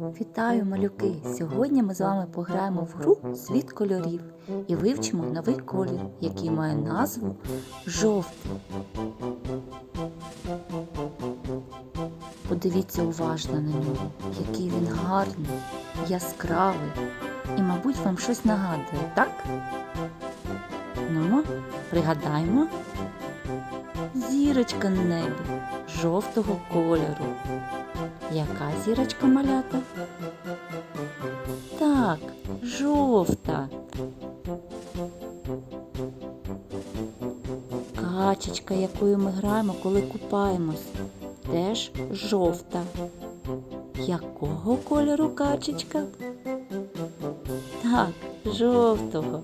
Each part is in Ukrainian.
Вітаю, малюки! Сьогодні ми з вами пограємо в гру Світ кольорів і вивчимо новий колір, який має назву жовтий. Подивіться уважно на нього, який він гарний, яскравий і, мабуть, вам щось нагадує, так? Ну, пригадаємо. Зірочка на небі жовтого кольору. Яка зірочка малята? Так, жовта. Качечка, якою ми граємо, коли купаємось, теж жовта. Якого кольору качечка? Так, жовтого.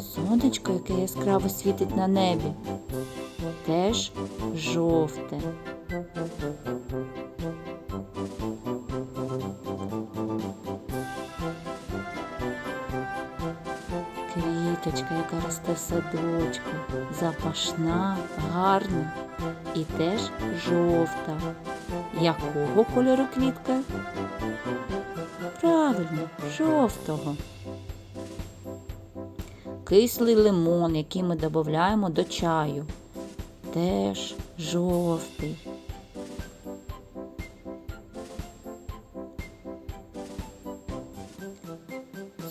Сонечко, яке яскраво світить на небі, теж жовте. Квіточка, яка росте в садочку, запашна, гарна і теж жовта. Якого кольору квітка? Правильно, жовтого. Кислий лимон, який ми додаємо до чаю, теж жовтий.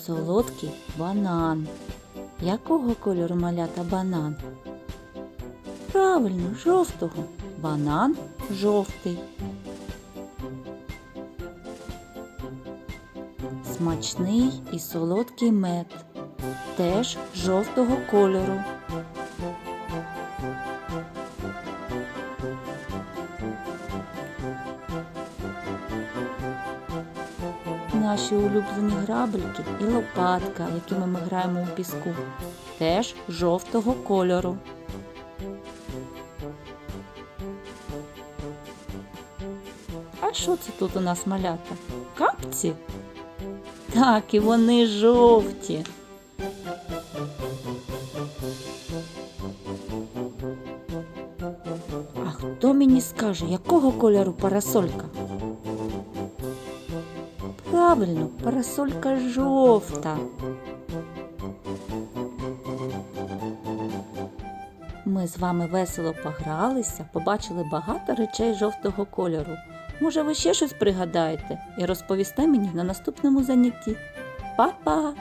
Солодкий банан. Якого кольору малята банан? Правильно, жовтого. Банан жовтий. Смачний і солодкий мед. Теж жовтого кольору. Наші улюблені грабельки і лопатка, якими ми граємо у піску, теж жовтого кольору. А що це тут у нас малята? Капці? Так, і вони жовті. А хто мені скаже, якого кольору парасолька? Правильно, парасолька жовта. Ми з вами весело погралися, побачили багато речей жовтого кольору. Може, ви ще щось пригадаєте і розповісте мені на наступному занятті. Па-па!